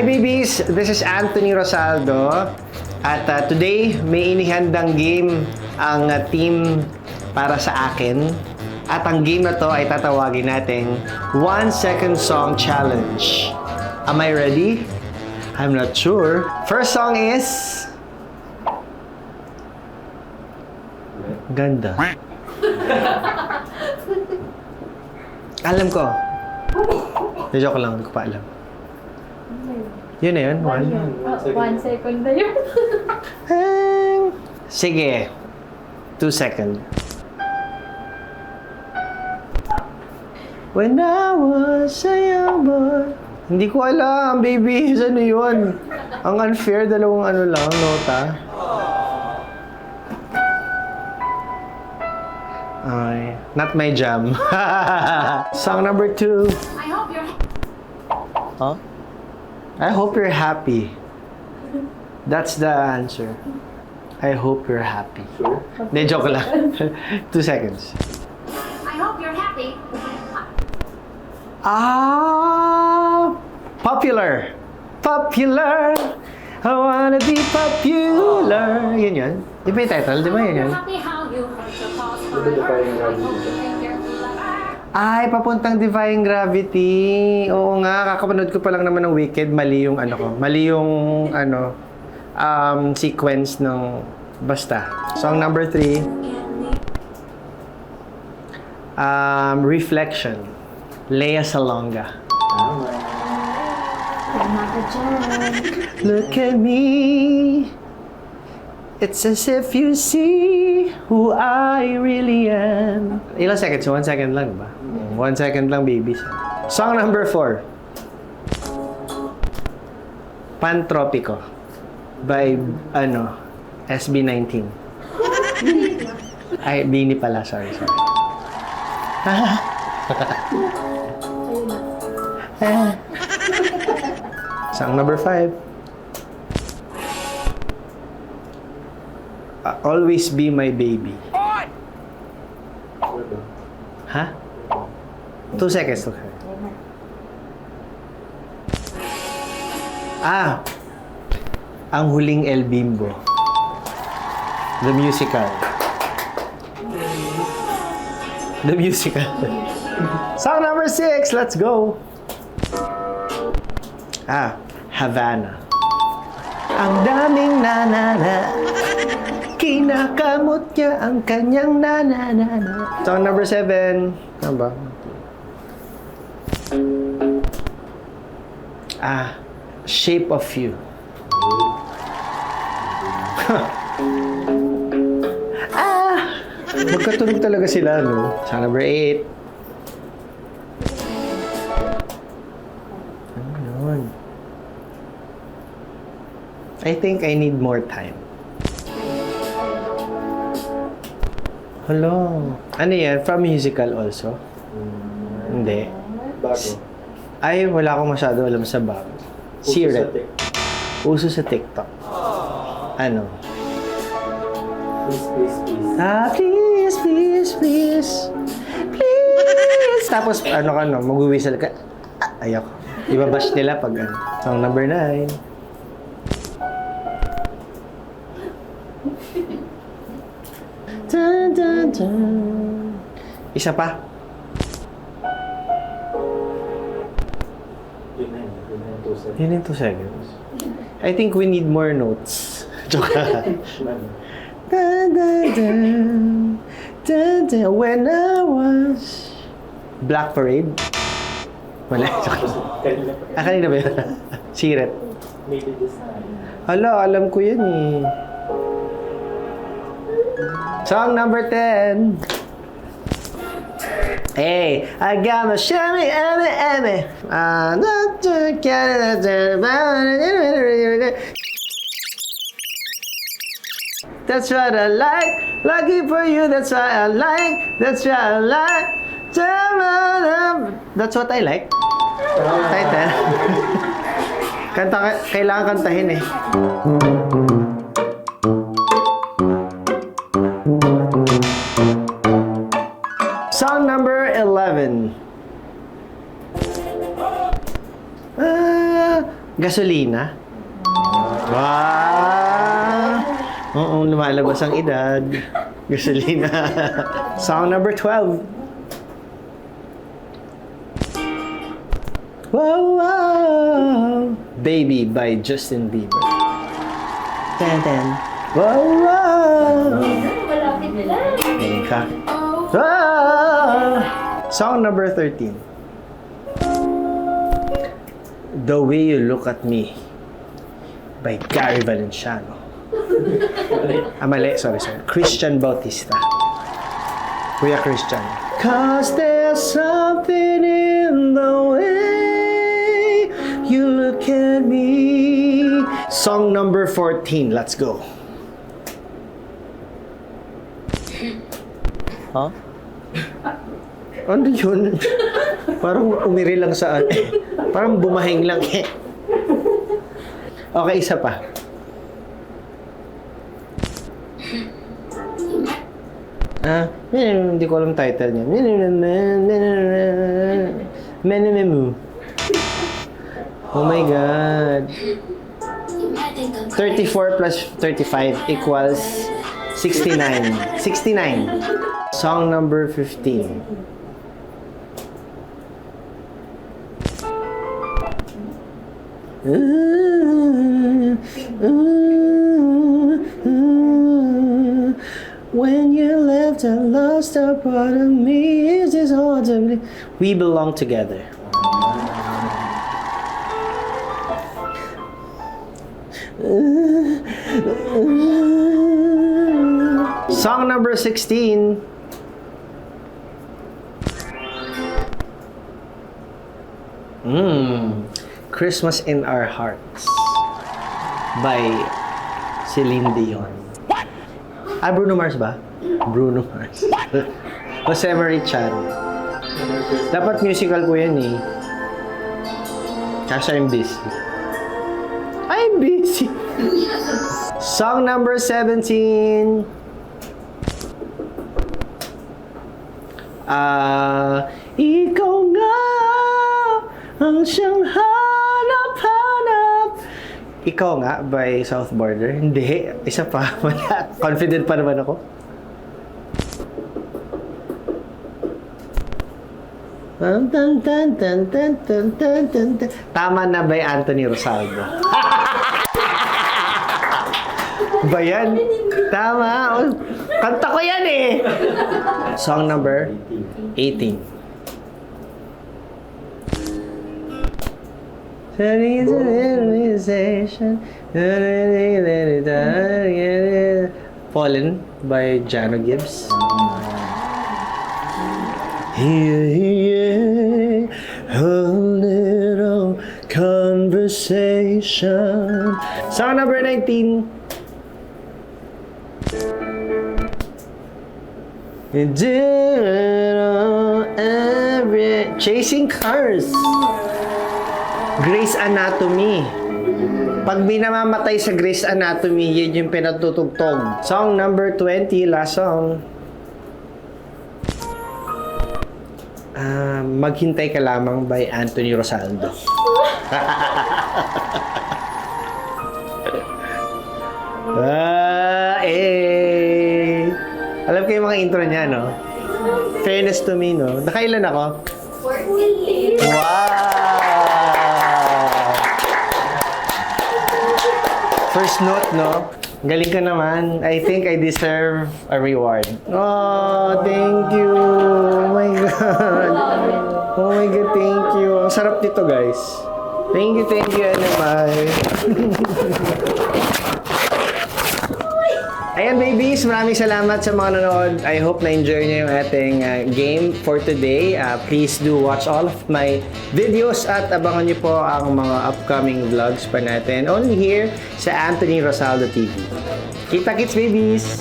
Hi babies! This is Anthony Rosaldo. At uh, today, may inihandang game ang uh, team para sa akin. At ang game na to ay tatawagin nating One Second Song Challenge. Am I ready? I'm not sure. First song is... Ganda. alam ko. Joke lang, hindi ko pa alam. Yun na yun, one. Oh, one second na yun. Sige. Two second. When I was a young boy. Hindi ko alam, baby. Ano yun? Ang unfair, dalawang ano lang, nota. Ay, not my jam. Song number two. I hope you're... Huh? I hope you're happy. That's the answer. I hope you're happy. Sure? Hindi, joke lang. Two seconds. I hope you're happy. Ah, popular. Popular. I wanna be popular. Yun yun. Di ba yung title? Di ba yun yun? Happy how you hurt your cause. I hope you're clever. Ay, papuntang Defying Gravity. Oo nga, kakapanood ko pa lang naman ng Wicked. Mali yung ano ko. Mali yung ano, um, sequence ng basta. Song number three. Um, Reflection. Lea Salonga. Look at me. It's as if you see who I really am. Ilang seconds? One second lang ba? One second lang, babies. Song number four. Pantropico by, ano, SB19. Ay, Bini pala. Sorry, sorry. Song number five. Uh, always be my baby. Ba? Ha? Two seconds. Two seconds. Ah! Ang huling El Bimbo. The musical. The musical. Song number six. Let's go. Ah, Havana. Ang daming nanana. Kinakamot niya ang kanyang nanana. Song number seven. Ano ba? Ah, Shape of You. ah! Magkatunog talaga sila, no? Song number eight. Ano? I think I need more time. Hello. Ano yan? From musical also? Hindi. Bago. Ay, wala akong masyado alam sa bago. Uso sa tik- Uso sa TikTok. Ano? Please, please, please. Ah, please, please, please. Please. Tapos, ano ka, no? Mag-whistle ka. Ah, ayoko. Ibabash nila pag ano. Song number nine. Isa pa. Yun na yun. Yun na yung two seconds. Yun yung two seconds. I think we need more notes. Joke? Dun, dun, dun. Dun, dun. When I was... Black Parade? Wala. Kanina pa. Ah, kanina ba yun? Siret. Maybe this time. Hala, alam ko yan eh. Song number 10. Hey, I got my shimmy, emmy, emmy. That's what I like. Lucky for you, that's what I like. That's what I like. That's what I like. Title. Kanta, kailangan kantahin eh. Song number 11. Ah, Gasolina? Wow! Oo, lumalabas ang edad. Gasolina. Song number 12. Wow, wow! Baby by Justin Bieber. Ten, ten. Wow, wow! Malapit ka. Oh. Ah! Song number 13. The Way You Look at Me by Gary Valenciano. ah. Sorry, sorry. Christian Bautista. Kuya Christian. Cause there's something in the way you look at me. Song number 14. Let's go. Huh? Ano yun? Parang umiri lang sa... Parang bumahing lang eh. Okay, isa pa. Ah, hindi ko alam title niya. Menenemu. Oh my God. 34 plus 35 equals 69. 69. Song number 15. When you left, I lost a part of me. Is this hard to believe? We belong together. Song number 16. Mm. Christmas in Our Hearts by Celine Dion. Ah, Bruno Mars ba? Bruno Mars. Jose Marie Chan. Dapat musical ko yan eh. Kasi I'm busy. I'm busy. Song number 17. Ah, ikaw nga ang siyang hanap-hanap. Ikaw nga by South Border. Hindi, isa pa. Confident pa naman ako. Tan tan tan tan tan tan tan tan. Tama na by Anthony Rosaldo. ba yan? Tama. Kanta ko yan eh. Song number 18. Fallen by Jano Gibbs. Here, here, a little conversation. Song number 19. You did it all every chasing cars. Grey's Anatomy. Pag may namamatay sa Grey's Anatomy, yun yung pinatutugtog. Song number 20, last song. Ah, Maghintay ka lamang by Anthony Rosaldo. ah, eh. Alam ko yung mga intro niya, no? Fairness to me, no? Nakailan ako? 14. Wow! First note, no? Galing ka naman. I think I deserve a reward. Oh, thank you. Oh my God. Oh my God, thank you. Ang sarap nito, guys. Thank you, thank you, Animal. Ayan babies, maraming salamat sa mga nanonood. I hope na-enjoy niyo yung ating uh, game for today. Uh, please do watch all of my videos at abangan niyo po ang mga upcoming vlogs pa natin only here sa Anthony Rosaldo TV. Kita kits babies!